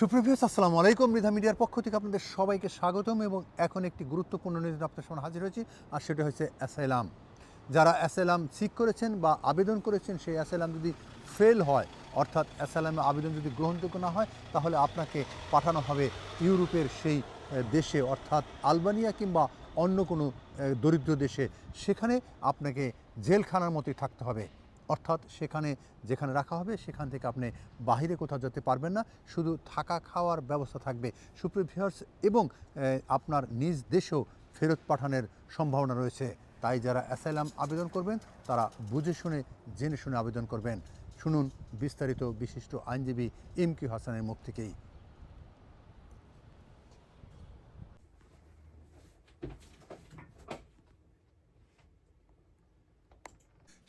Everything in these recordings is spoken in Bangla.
সুপ্রভিয়াস আসসালামু আলাইকুম। মৃধা মিডিয়ার পক্ষ থেকে আপনাদের সবাইকে স্বাগতম এবং এখন একটি গুরুত্বপূর্ণ নিউজ আপনার সামনে হাজির হয়েছি, আর সেটা হচ্ছে অ্যাসাইলাম যারা অ্যাসাইলাম সিক করেছেন বা আবেদন করেছেন, সেই অ্যাসাইলাম যদি ফেল হয়, অর্থাৎ অ্যাসাইলামে আবেদন যদি গ্রহণযোগ্য না হয়, তাহলে আপনাকে পাঠানো হবে ইউরোপের সেই দেশে, অর্থাৎ আলবানিয়া কিংবা অন্য কোনো দরিদ্র দেশে। সেখানে আপনাকে জেলখানার মতোই থাকতে হবে। অর্থাৎ সেখানে যেখানে রাখা হবে, সেখান থেকে আপনি বাহিরে কোথাও যেতে পারবেন না। শুধু থাকা খাওয়ার ব্যবস্থা থাকবে। সুপ্রিভিয়ার্স এবং আপনার নিজ দেশেও ফেরত পাঠানোর সম্ভাবনা রয়েছে। তাই যারা অ্যাসাইলাম আবেদন করবেন, তারা বুঝে শুনে, জেনে শুনে আবেদন করবেন। শুনুন বিস্তারিত বিশিষ্ট আইনজীবী এম কিউ হাসানের মুখ থেকেই।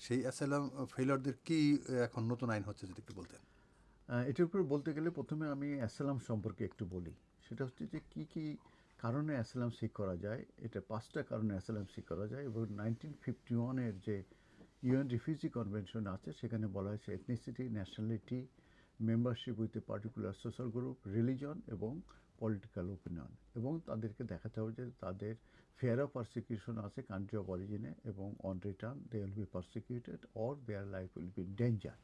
সেই অ্যাসাইলাম ফেলারদের কি এখন নতুন আইন হচ্ছে যদি একটু বলতেন? এটার উপরে বলতে গেলে প্রথমে আমি অ্যাসালাম সম্পর্কে একটু বলি। সেটা হচ্ছে যে কী কী কারণে অ্যাসালাম সিক করা যায়? এটা পাঁচটা কারণে অ্যাসালাম সিক করা যায় এবং নাইনটিন ফিফটি ওয়ানের যে ইউএন রিফিউজি কনভেনশন আছে, সেখানে বলা হয়েছে ethnicity nationality membership with a particular social group religion এবং পলিটিক্যাল ওপিনিয়ন এবং তাদেরকে দেখাতে হবে যে তাদের ফেয়ার অফ পারসিকিউশন আছে কান্ট্রি অফ অরিজিনে এবং on return they will be persecuted or their life will be danger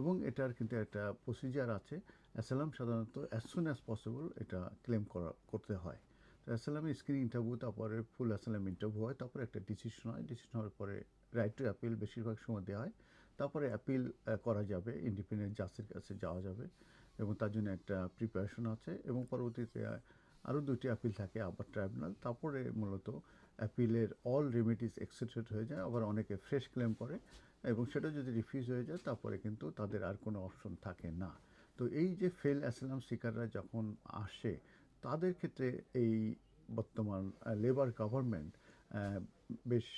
এবং এটার কিন্তু একটা প্রসিজার আছে অ্যাসালাম সাধারণত অ্যাজ সুন অ্যাজ পসিবল এটা ক্লেম করা, করতে হয়। তো অ্যাসালামে স্ক্রিন ইন্টারভিউ তারপরে ফুল অ্যাসালাম ইন্টারভিউ হয়, তারপরে একটা ডিসিশন হয় ডিসিশন হওয়ার পরে রাইট টু অ্যাপিল বেশিরভাগ সময় দেওয়া হয়। তারপরে অ্যাপিল করা যাবে ইন্ডিপেন্ডেন্ট জাজের কাছে যাওয়া যাবে। এবং তার জন্য একটা প্রিপারেশন আছে এবং পরবর্তীতে আরও দুটি অ্যাপিল থাকে আবার ট্রাইব্যুনাল তারপরে মূলত অ্যাপিলের অল রেমিডিস এক্সেটেড হয়ে যায়, আবার অনেকে ফ্রেশ ক্লেম করে এবং সেটা যদি রিফিউজ হয়ে যায়, তারপরে কিন্তু তাদের আর কোনো অপশন থাকে না। তো এই যে ফেল অ্যাসালাম শিকাররা যখন আসে, তাদের ক্ষেত্রে এই বর্তমান লেবার গভর্নমেন্ট বেশ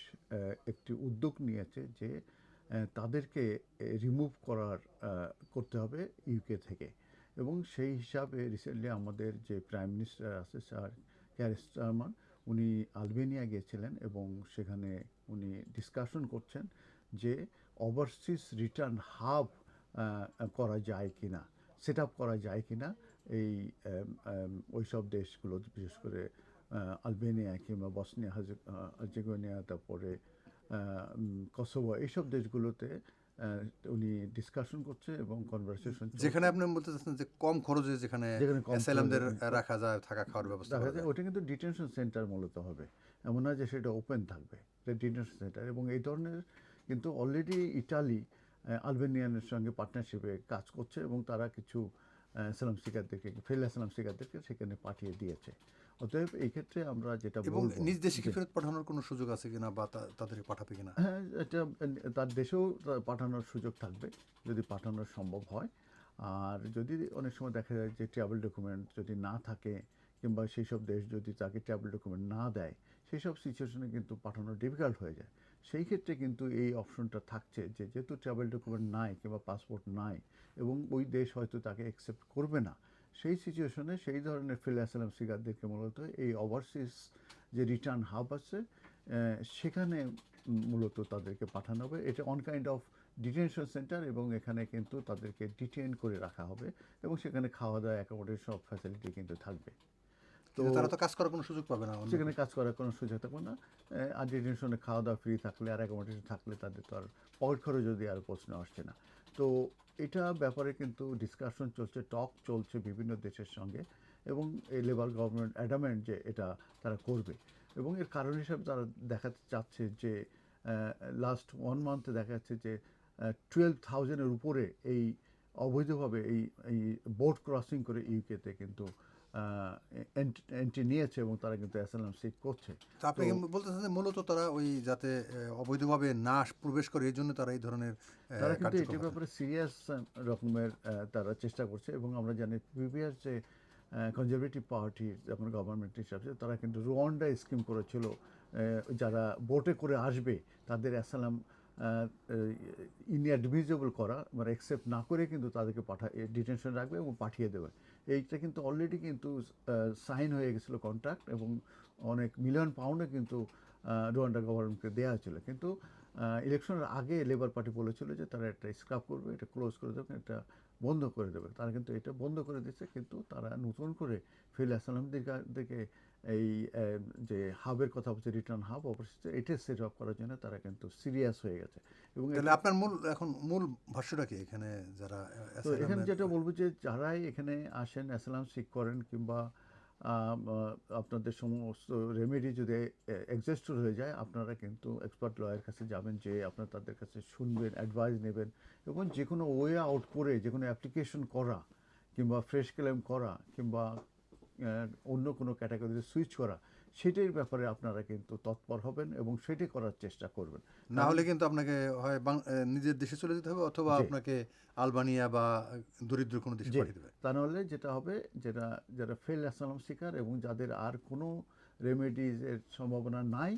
একটি উদ্যোগ নিয়েছে যে তাদেরকে রিমুভ করার করতে হবে ইউকে থেকে। এবং সেই হিসাবে রিসেন্টলি আমাদের যে প্রাইম মিনিস্টার আছে স্যার ক্যার স্টারমান উনি আলবেনিয়া গিয়েছিলেন এবং সেখানে উনি ডিসকাশন করছেন যে ওভারসিজ রিটার্ন হাব করা যায় কি না সেট আপ করা যায় কি না এই ওই সব দেশগুলো, বিশেষ করে আলবেনিয়া কিংবা বসনিয়া হাজেগোনিয়া, তারপরে কসোভো, এইসব দেশগুলোতে উনি ডিসকাশন করছে এবং কনভারসেশন যেখানে আপনি বলতে চাচ্ছেন যে কম খরচে যেখানে অ্যাসাইলামদের রাখা যায় থাকা খাওয়ার ব্যবস্থা করা যায়। ওটা কিন্তু ডিটেনশন সেন্টার মূলত হবে। এমন নয় যে সেটা ওপেন থাকবে ডিটেনশন সেন্টার এবং এই ধরনের কিন্তু অলরেডি ইটালি আলবেনিয়ানের সঙ্গে পার্টনারশিপে কাজ করছে এবং তারা কিছু সালাম শিকারদেরকে ফেল সালাম শিকারদেরকে সেখানে পাঠিয়ে দিয়েছে। অতএব এই ক্ষেত্রে আমরা যেটা এবং বলব নিজ দেশে কি ফেরত পাঠানোর কোনো সুযোগ আছে কিনা বা তাদেরকে পাঠাবে কিনা? হ্যাঁ এটা তার দেশেও পাঠানোর সুযোগ থাকবে যদি পাঠানো সম্ভব হয়। আর যদি অনেক সময় দেখা যায় যে ট্রাভেল ডকুমেন্ট যদি না থাকে কিংবা সেই সব দেশ যদি তাকে ট্রাভেল ডকুমেন্ট না দেয় সেই সব সিচুয়েশনে কিন্তু পাঠানো ডিফিকাল্ট হয়ে যায়। সেই ক্ষেত্রে কিন্তু এই অপশনটা থাকছে যে যেহেতু ট্রাভেল ডকুমেন্ট নাই কিংবা পাসপোর্ট নাই এবং ওই দেশ হয়তো তাকে অ্যাকসেপ্ট করবে না সেই সিচুয়েশনে সেই ধরনের ফিল অ্যাসালাম শিকারদেরকে মূলত এই ওভারসিজ যে রিটার্ন হাব আছে সেখানে মূলত তাদেরকে পাঠানো হবে। এটা on kind of detention centre এবং এখানে কিন্তু তাদেরকে ডিটেন করে রাখা হবে এবং সেখানে খাওয়া দাওয়া অ্যাকোমোডেশন সব ফ্যাসিলিটি কিন্তু থাকবে। তো তারা তো কাজ করার কোনো সুযোগ পাবে না সেখানে কাজ করার কোনো সুযোগ থাকবে না। আর ডিটেনশনে খাওয়া দাওয়া ফ্রি থাকলে আর অ্যাকোমোডেশন থাকলে তাদের তো আর পকেট খরচ যদি আর প্রশ্ন আসছে না। তো এটা ব্যাপারে কিন্তু ডিসকাশন চলছে টক চলছে বিভিন্ন দেশের সঙ্গে এবং এই লেবার গভর্নমেন্ট অ্যাডামেন্ট যে এটা তারা করবে এবং এর কারণ হিসাবে তারা দেখাতে চাচ্ছে যে লাস্ট ওয়ান মান্থে দেখা যাচ্ছে যে টুয়েলভ থাউজেন্ডের উপরে এই অবৈধভাবে এই এই বোট ক্রসিং করে ইউকেতে কিন্তু এন্ট্রি নিয়েছে এবং তারা কিন্তু অ্যাসালাম সিক করছে আপনি বলতেছেন যে মূলত তারা ওই যাতে অবৈধভাবে না প্রবেশ করে এই জন্য তারা এই ধরনের তারা কিন্তু এটির ব্যাপারে সিরিয়াস রকমের তারা চেষ্টা করছে এবং আমরা জানি প্রিভিয়াস যে কনজারভেটিভ পার্টি যখন গভর্নমেন্ট হিসাবে তারা কিন্তু রুয়ান্ডা স্কিম করেছিল যারা বোটে করে আসবে তাদের অ্যাসালাম ইনঅ্যাডমিজেবল করা মানে অ্যাকসেপ্ট না করে কিন্তু তাদেরকে পাঠা ডিটেনশন রাখবে এবং পাঠিয়ে দেবে। এইটা কিন্তু অলরেডি কিন্তু সাইন হয়ে গেছিল কন্ট্রাক্ট এবং অনেক মিলিয়ন পাউন্ডে কিন্তু রুয়ান্ডা গভর্নমেন্টকে দেওয়া হয়েছিল। কিন্তু ইলেকশনের আগে লেবার পার্টি বলেছিল যে তারা একটা স্ক্রাপ করবে, এটা ক্লোজ করে দেবে এটা বন্ধ করে দেবে। তারা কিন্তু এটা বন্ধ করে দিচ্ছে কিন্তু তারা নতুন করে ফিল আসলামদেরকে এই যে হাবের কথা বলছে রিটার্ন হাব অবশ্যই এটা সেট আপ করার জন্য তারা কিন্তু সিরিয়াস হয়ে গেছে। এবং তাহলে আপনার মূল এখন মূল ভাষ্যটা কি এখানে যারা এখানে যেটা বলব যে যারাই এখানে আসেন অ্যাসালাম সিক করেন কিংবা আপনাদের সমস্ত রেমেডি যদি এক্সস্টোর হয়ে যায়, আপনারা কিন্তু এক্সপার্ট লয়ের কাছে যাবেন, যে আপনারা তাদের কাছে শুনবেন অ্যাডভাইস নেবেন এবং যে কোনো ওয়ে আউট করে, যে কোনো অ্যাপ্লিকেশন করা কিংবা ফ্রেশ ক্লেম করা কিংবা অন্য কোনো ক্যাটাগরিতে সুইচ করা সেটির ব্যাপারে আপনারা কিন্তু তৎপর হবেন এবং সেটি করার চেষ্টা করবেন। না হলে কিন্তু আপনাকে হয় নিজের দেশে চলে যেতে হবে অথবা আপনাকে আলবানিয়া বা দরিদ্র কোনো দেশে পাঠিয়ে দেবে। তা নাহলে যেটা হবে যেটা যারা ফেল অ্যাসালাম শিকার এবং যাদের আর কোনো রেমেডিজের সম্ভাবনা নাই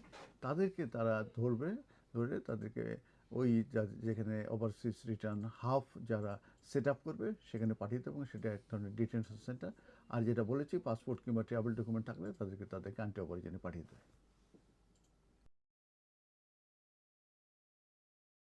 তাদেরকে তারা ধরবে ধরে তাদেরকে ওই যেখানে ওভারসিজ রিটার্ন হাফ যারা সেট আপ করবে, সেখানে পাঠিয়ে দেবো। সেটা এক ধরনের ডিটেনশন সেন্টার আর যেটা বলেছি পাসপোর্ট কিংবা ট্রাভেল ডকুমেন্ট থাকলে তাদেরকে তাদের কান্ট্রি অরিজিনে পাঠিয়ে দেবে।